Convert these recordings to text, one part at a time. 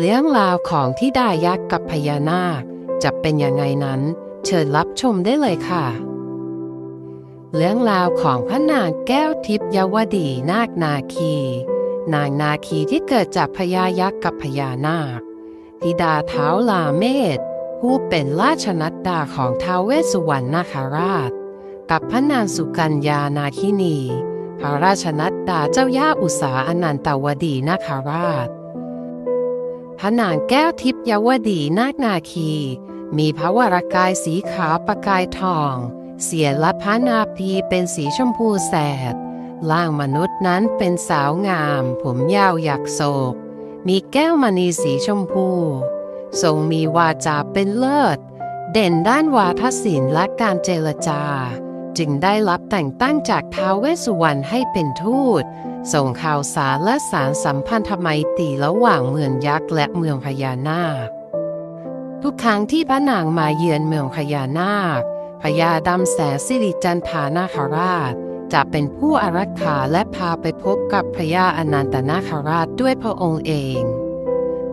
เรื่องราวของที่ดายักษ์กับพญานาคจะเป็นยังไงนั้น เชิญรับชมได้เลยค่ะ เรื่องราวของพระนางแก้วทิพยาวดีนาคนาคี นางนาคีที่เกิดจากพญายักษ์กับพญานาคธิดาเท้าลาเมศผู้เป็นราชนัดดาของท้าวเวสสุวรรณนาคราช กับพระนางสุกัญญานาคินี พระราชนัดดาเจ้าย่าอุษาอนันตวดีนาคราช พระนางแก้วทิพยวดีนาคนาคี มีพระวรกายสีขาวประกายทอง เสียละพระนาภีเป็นสีชมพูแสดล่างมนุษย์นั้นเป็นสาวงาม ผมยาวหยักโศก มีแก้วมณีสีชมพู ทรงมีวาจาเป็นเลิศ เด่นด้านวาทศิลป์และการเจรจา จึงได้รับแต่งตั้งจากท้าวเวสสุวรรณให้เป็นทูต ส่งข่าวสารและสารสัมพันธไมตรีระหว่างเมืองยักษ์และเมืองพญานาค ทุกครั้งที่พระนางมาเยือนเมืองพญานาคพญาดำแสนสิริจันทานาคราช จะเป็นผู้อารักขาและพาไปพบกับพญาอนันตนาคราชด้วยพระองค์เอง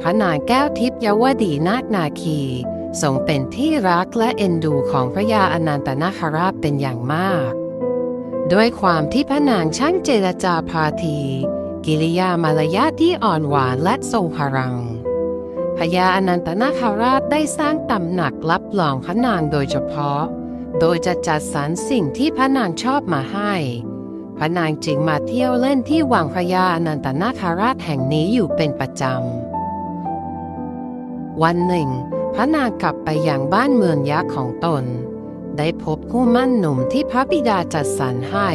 พระนางแก้วทิพยวดีนาคนาคีทรงเป็นที่รักและเอ็นดูของพระยาอนันตนาคราชเป็นอย่างมาก ด้วยความที่พระนางช่างเจรจาพาที กิริยามารยาทที่อ่อนหวานและทรงพลัง พญาอนันตนาคราชได้สร้างตำหนักรับรองพระนางโดยเฉพาะ โดยจะจัดสรรสิ่งที่พระนางชอบมาให้ พระนางจึงมาเที่ยวเล่นที่วังพญาอนันตนาคราชแห่งนี้อยู่เป็นประจำ วันหนึ่ง พระนางกลับไปยังบ้านเมืองยักษ์ของตน ได้พบคู่มั่นหนุ่มที่พระบิดาจัดสรรให้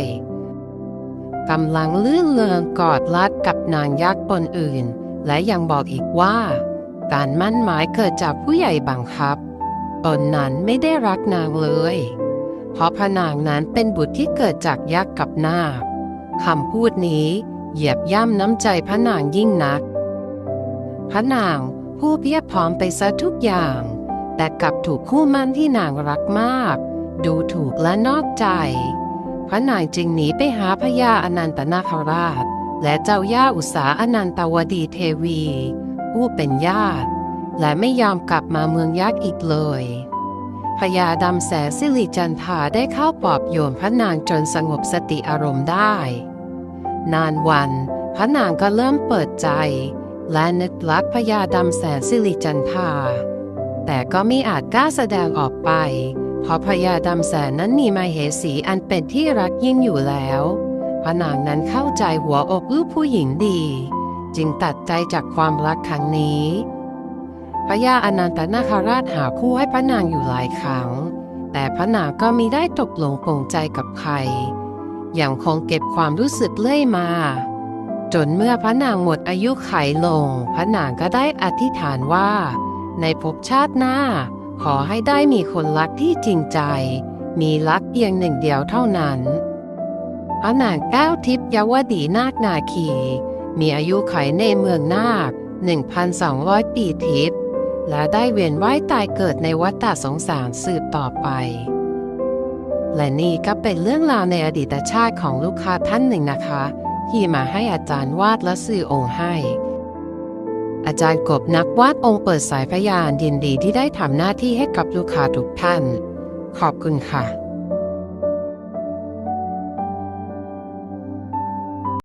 กำลังลื่นเลืองกอดรัดกับนางยักษ์ตนอื่น และยังบอกอีกว่า การมั่นหมายเกิดจากผู้ใหญ่บังคับ ตนนั้นไม่ได้รักนางเลย เพราะพระนางนั้นเป็นบุตรที่เกิดจากยักษ์กับนาคคำพูดนี้เหยียบย่ำน้ำใจพระนางยิ่งนัก พระนางผู้เพียบพร้อมไปซะทุกอย่าง แต่กลับถูกคู่มั่นที่นางรักมาก ดูถูกและนอกใจ พระนางจึงหนีไปหาพญาอนันตนาคราช และเจ้าย่าอุษาอนันตวดีเทวีผู้เป็นญาติ และไม่ยอมกลับมาเมืองยักษ์อีกเลยพญาดำแสสิริจันทาได้เข้าปลอบโยนพระนางจนสงบสติอารมณ์ได้ นานวันพระนางก็เริ่มเปิดใจ และนึกรักพญาดำแสนสิริจันทา แต่ก็ไม่อาจกล้าแสดงออกไป เพราะพญาดำแสนนั้นมีมาเหสีอันเป็นที่รักยิ่งอยู่แล้วพระนางนั้นเข้าใจหัวอกลูกผู้หญิงดี จึงตัดใจจากความรักครั้งนี้ พระยาอนันตนาคราชหาคู่ให้พระนางอยู่หลายครั้ง แต่พระนางก็มิได้ตกลงปลงใจกับใคร อย่างคงเก็บความรู้สึกเลื่อยมาจนเมื่อพระนางหมดอายุไขลง พระนางก็ได้อธิษฐานว่า ในภพชาติหน้า ขอให้ได้มีคนรักที่จริงใจ มีรักเพียงหนึ่งเดียวเท่านั้น พระนางแก้วทิพยวดีนาคนาคี มีอายุไขในเมืองนาค 1,200 ปีทิพย์และได้เวียนว่ายตายเกิดในวัฏสงสารสืบต่อไป และนี่ก็เป็นเรื่องราวในอดีตชาติของลูกค้าท่านหนึ่งนะคะ ที่มาให้อาจารย์วาดและสื่อองค์ให้ อาจารย์กบนักวาดองค์เปิดสายพยานยินดีที่ได้ทำหน้าที่ให้กับลูกค้าทุกท่าน ขอบคุณค่ะ